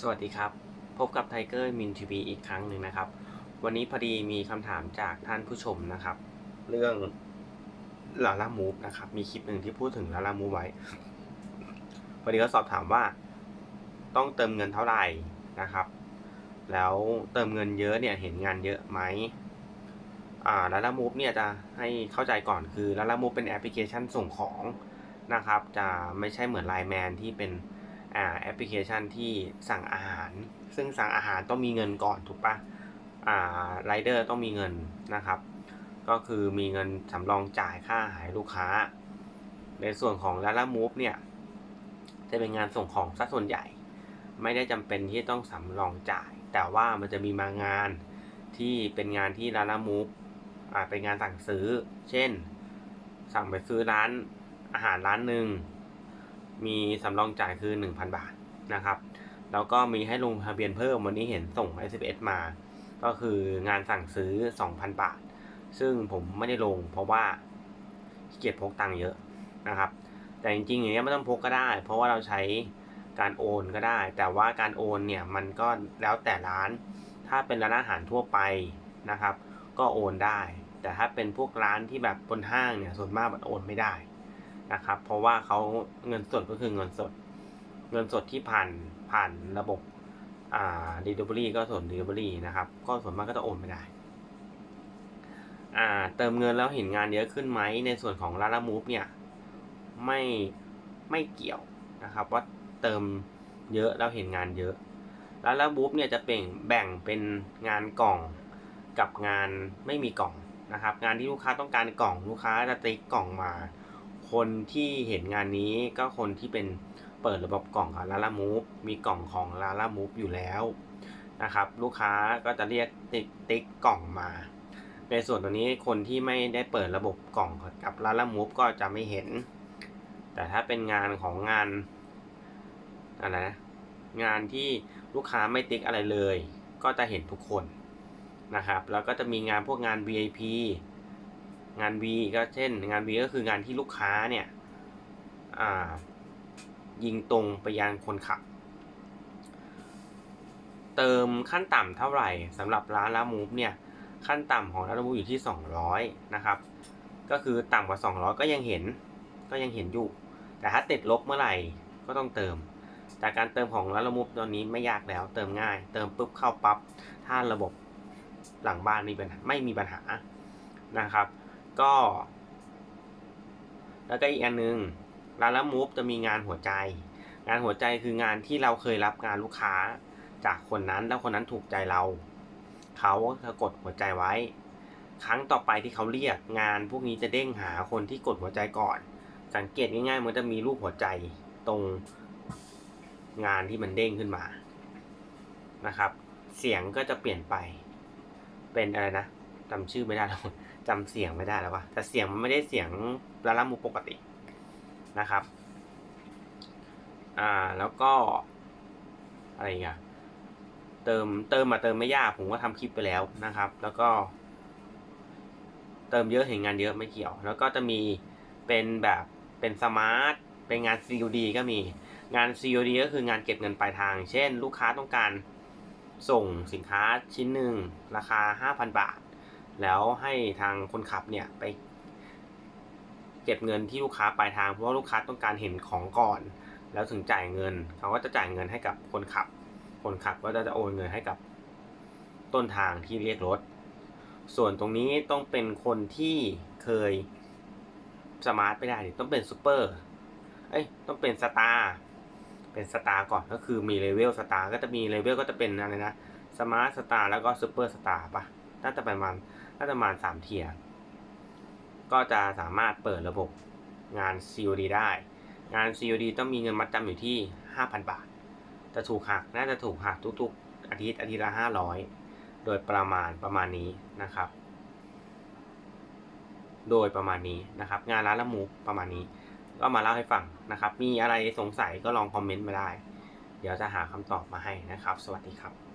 สวัสดีครับ พบกับไทเกอร์มินทีวีอีกครั้งหนึ่งนะครับ วันนี้พอดีมีคำถามจากท่านผู้ชมนะครับ เรื่องลาลามูฟนะครับ มีคลิปหนึ่งที่พูดถึงลาลามูฟไว้พอดีก็สอบถามว่า ต้องเติมเงินเท่าไหร่นะครับ แล้วเติมเงินเยอะเนี่ยเห็นงานเยอะไหมอ่าลาลามูฟเนี่ยจะให้เข้าใจก่อนคือลาลามูฟเป็นแอปพลิเคชันส่งของนะครับ จะไม่ใช่เหมือนไลน์แมนที่เป็น แอปพลิเคชันที่สั่งอาหาร ซึ่งสั่งอาหารต้องมีเงินก่อนถูกปะอ่าไรเดอร์ต้องมีเงินนะครับ ก็คือมีเงินสำรองจ่ายค่าอาหารลูกค้า ในส่วนของลาล่ามูฟเนี่ยจะเป็นงานส่งของซะส่วนใหญ่ ไม่ได้จำเป็นที่ต้องสำรองจ่าย แต่ว่ามันจะมีมางานที่เป็นงานที่ลาล่ามูฟอ่าเป็นงานสั่งซื้อ เช่น สั่งไปซื้อร้านอาหารร้านหนึ่ง มีสำรองจ่ายคือ 1,000 บาทนะครับ แล้วก็มีให้ลงทะเบียนเพิ่มวันนี้เห็นส่ง SMS มา ก็คืองานสั่งซื้อ 2,000 บาท ซึ่งผมไม่ได้ลงเพราะว่าเกียจพกตังค์เยอะนะครับ แต่จริงๆอย่างนี้ไม่ต้องพกก็ได้ เพราะว่าเราใช้การโอนก็ได้ แต่ว่าการโอนเนี่ยมันก็แล้วแต่ร้าน ถ้าเป็นร้านอาหารทั่วไปนะครับ ก็โอนได้ แต่ถ้าเป็นพวกร้านที่แบบบนห้างเนี่ยส่วนมากมันโอนไม่ได้ นะครับ เพราะว่าเขาเงินสดก็คือเงินสด เงินสดที่ผ่านผ่านระบบอ่า delivery ก็ส่วน delivery นะครับ ก็ส่วนมากก็จะโอนไม่ได้ อ่า เติมเงินแล้วเห็นงานเยอะขึ้นไหมในส่วนของ Lala Move เนี่ยไม่ไม่เกี่ยวนะครับ ว่าเติมเยอะแล้วเห็นงานเยอะ Lala Move เนี่ยจะเป็นแบ่งเป็นงานกล่องกับงานไม่มีกล่องนะครับ งานที่ลูกค้าต้องการกล่องลูกค้าจะติ๊กกล่องมา คนที่เห็นงานนี้ก็คนที่เป็นเปิดระบบกล่องของลาล่ามูฟมีกล่องของลาล่ามูฟอยู่แล้วนะครับ ลูกค้าก็จะเรียกติ๊กติ๊กกล่องมาในส่วนตัวนี้คนที่ไม่ได้เปิดระบบกล่องกับลาล่ามูฟก็จะไม่เห็น แต่ถ้าเป็นงานของงานอะไรนะงานที่ลูกค้าไม่ติ๊กอะไรเลย ก็จะเห็นทุกคนนะครับ แล้วก็จะมีงานพวกงาน VIP งาน V ก็เช่น งาน V ก็คืองานที่ลูกค้าเนี่ยยิงตรงไปยังคนขับ เติมขั้นต่ำเท่าไหร่สำหรับร้านละมูฟเนี่ยขั้นต่ำของร้านละมูฟอยู่ที่ 200 นะครับ ก็คือต่ำกว่า 200 ก็ยังเห็นก็ยังเห็นอยู่ แต่ถ้าติดลบเมื่อไหร่ก็ต้องเติม แต่การเติมของร้านละมูฟตอนนี้ไม่ยากแล้ว เติมง่าย เติมปุ๊บเข้าปั๊บถ้าระบบหลังบ้านมีปัญหาไม่มีปัญหานะครับ ก็ แล้วก็อีกอันนึงร้านละมูฟจะมีงานหัวใจ งานหัวใจคืองานที่เราเคยรับงานลูกค้า จากคนนั้นแล้วคนนั้นถูกใจเรา เขาจะกดหัวใจไว้ ครั้งต่อไปที่เขาเรียกงานพวกนี้จะเด้งหาคนที่กดหัวใจก่อน สังเกตง่ายๆมันจะมีรูปหัวใจตรงงานที่มันเด้งขึ้นมานะครับ เสียงก็จะเปลี่ยนไป เป็นอะไรนะ จำชื่อไม่ได้แล้วจำเสียงไม่ได้แล้วว่ะแต่เสียงมันไม่ได้เสียงลาลามูปกตินะครับ อ่าแล้วก็อะไรอีกอะเติมเติมมาเติมไม่ยากผมก็ทำคลิปไปแล้วนะครับ แล้วก็ เติมเยอะเห็นงานเยอะไม่เกี่ยว แล้วก็จะมีเป็นแบบเป็นสมาร์ทเป็นงาน COD ก็มีงาน COD ก็คืองานเก็บเงินปลายทาง เช่น ลูกค้าต้องการส่งสินค้าชิ้นหนึ่งราคา 5,000 บาท แล้วให้ทางคนขับเนี่ยไป เก็บเงินที่ลูกค้าปลายทางเพราะว่าลูกค้าต้องการเห็นของก่อน แล้วถึงจ่ายเงิน เขาก็จะจ่ายเงินให้กับคนขับ คนขับก็จะโอนเงินให้กับต้นทางที่เรียกรถ ส่วนตรงนี้ต้องเป็นคนที่เคยสมาร์ทไม่ได้ต้องเป็นซูเปอร์เอ้ยต้องเป็นสตาร์เป็นสตาร์ก่อนก็คือมีเลเวลสตาร์ก็จะมีเลเวลก็จะเป็นอะไรนะสมาร์ทสตาร์แล้วก็ซูเปอร์สตาร์ปะ น่าจะประมาณน่าจะประมาณสามเทียก็จะสามารถเปิดระบบงาน COD ได้ งาน COD ต้องมีเงินมัดจำอยู่ที่ 5,000 บาท จะถูกหักน่าจะถูกหักทุกๆ อาทิตย์อาทิตย์ละ 500 โดยประมาณประมาณนี้นะครับ โดยประมาณนี้นะครับ งานร้านละมูประมาณนี้ ก็มาเล่าให้ฟังนะครับ มีอะไรสงสัยก็ลองคอมเมนต์มาได้ เดี๋ยวจะหาคำตอบมาให้นะครับ สวัสดีครับ